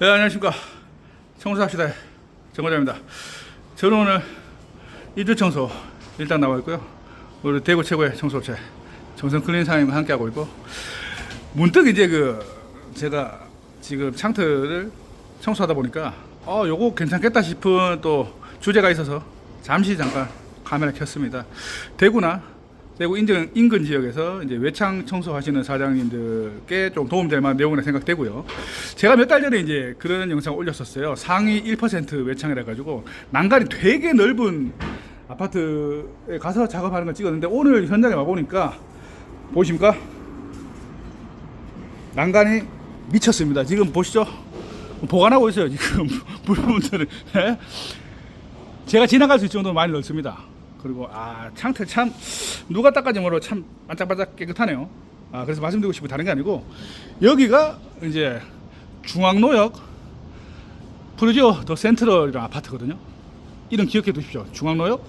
네, 안녕하십니까. 청소합시다. 정과장입니다. 저는 오늘 이주 청소 일단 나와 있고요. 우리 대구 최고의 청소업체 정성 클린 사장님과 함께 하고 있고 문득 이제 그 제가 지금 창틀을 청소하다 보니까 어 요거 괜찮겠다 싶은 또 주제가 있어서 잠시 잠깐 카메라 켰습니다. 대구나 대구 인근, 인근 지역에서 이제 외창 청소하시는 사장님들께 좀 도움될 만한 내용이라 생각되고요. 제가 몇 달 전에 이제 그런 영상을 올렸었어요. 상위 1% 외창이라 가지고 난간이 되게 넓은 아파트에 가서 작업하는 걸 찍었는데 오늘 현장에 와 보니까 보십니까? 난간이 미쳤습니다. 지금 보시죠. 보관하고 있어요. 지금 부분들을. 예? 제가 지나갈 수 있을 정도로 많이 넓습니다. 그리고 아 창틀 참 누가 닦아지 모르 참 반짝반짝 깨끗하네요. 아 그래서 말씀드리고 싶은 다른 게 아니고 여기가 이제 중앙노역 프루지오 더 센트럴이라는 아파트거든요. 이름 기억해 두십시오. 중앙노역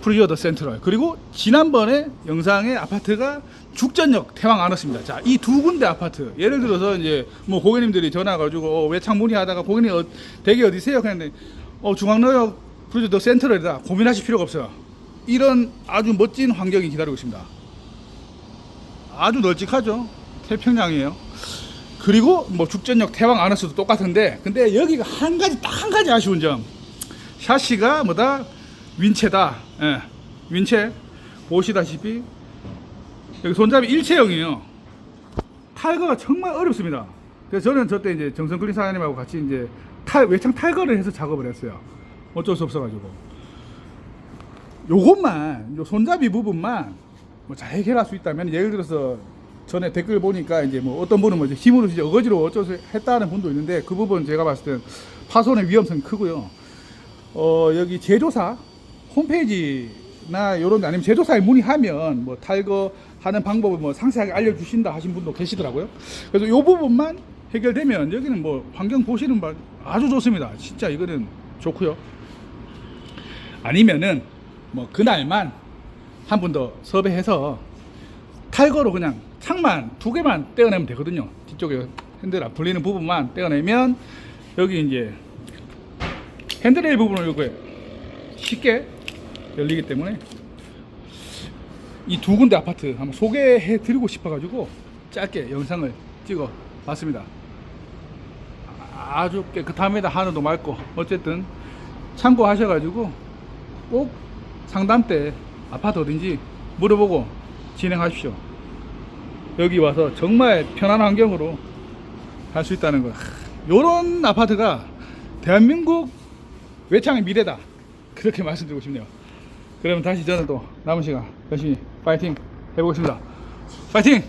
프루지오 더 센트럴. 그리고 지난번에 영상에 아파트가 죽전역 태왕 안었습니다. 자, 이 두 군데 아파트. 예를 들어서 이제 뭐 고객님들이 전화 가지고 외창 문의하다가 고객님 어, 댁이 어디세요? 했는데 어 중앙노역 프루지오 더 센트럴이다. 고민하실 필요가 없어요. 이런 아주 멋진 환경이 기다리고 있습니다. 아주 널찍하죠. 태평양이에요. 그리고 뭐 죽전역 태왕 안에서도 똑같은데 근데 여기가 한 가지 딱 한 가지 아쉬운 점. 샤시가 뭐다? 윈체다. 예, 윈체. 보시다시피 여기 손잡이 일체형이에요. 탈거가 정말 어렵습니다. 그래서 저는 저때 이제 정성클린 사장님하고 같이 이제 탈 외창 탈거를 해서 작업을 했어요. 어쩔 수 없어가지고 요것만 요 손잡이 부분만 뭐 잘 해결할 수 있다면 예를 들어서 전에 댓글 보니까 이제 뭐 어떤 분은 뭐 이제 힘으로 이제 어거지로 어쩌서 했다는 분도 있는데 그 부분 제가 봤을 땐 파손의 위험성이 크고요. 어 여기 제조사 홈페이지나 요런 데 아니면 제조사에 문의하면 뭐 탈거하는 방법을 뭐 상세하게 알려주신다 하신 분도 계시더라고요. 그래서 요 부분만 해결되면 여기는 뭐 환경 보시는 바 아주 좋습니다. 진짜 이거는 좋고요. 아니면은 뭐 그날만 한 분 더 섭외해서 탈거로 그냥 창만 두 개만 떼어내면 되거든요. 뒤쪽에 핸들 앞 불리는 부분만 떼어내면 여기 이제 핸들레일 부분을 이렇게 쉽게 열리기 때문에 이 두 군데 아파트 한번 소개해 드리고 싶어 가지고 짧게 영상을 찍어 봤습니다. 아주 깨끗합니다. 하늘도 맑고 어쨌든 참고하셔 가지고 꼭 상담 때 아파트 어딘지 물어보고 진행하십시오. 여기 와서 정말 편한 환경으로 할 수 있다는 거. 요런 아파트가 대한민국 외창의 미래다. 그렇게 말씀드리고 싶네요. 그러면 다시 저는 또 남은 시간 열심히 파이팅 해보겠습니다. 파이팅!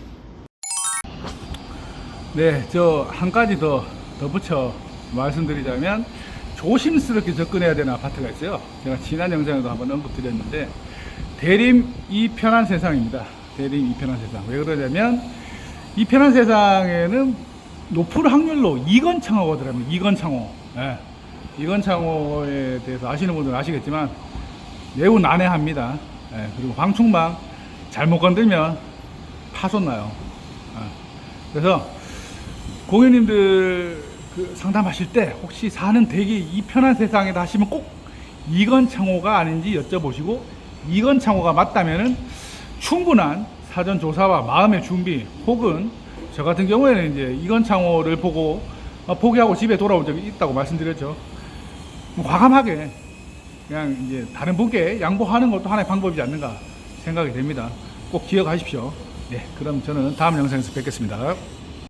네, 저 한 가지 더 덧붙여 말씀드리자면 조심스럽게 접근해야 되는 아파트가 있어요. 제가 지난 영상에도 한번 언급드렸는데 대림 이 편한 세상입니다. 대림 이 편한 세상. 왜 그러냐면 이 편한 세상에는 높은 확률로 이건 창호가 들어갑니다. 이건 창호. 예. 이건 창호에 대해서 아시는 분들은 아시겠지만 매우 난해합니다. 예. 그리고 방충망 잘못 건들면 파손 나요. 예. 그래서 고객님들 그 상담하실 때 혹시 사는 댁이 이 편한 세상에다 하시면 꼭 이건 창호가 아닌지 여쭤보시고 이건 창호가 맞다면은 충분한 사전 조사와 마음의 준비 혹은 저 같은 경우에는 이제 이건 창호를 보고 어, 포기하고 집에 돌아온 적이 있다고 말씀드렸죠. 뭐 과감하게 그냥 이제 다른 분께 양보하는 것도 하나의 방법이지 않는가 생각이 됩니다. 꼭 기억하십시오. 네, 그럼 저는 다음 영상에서 뵙겠습니다.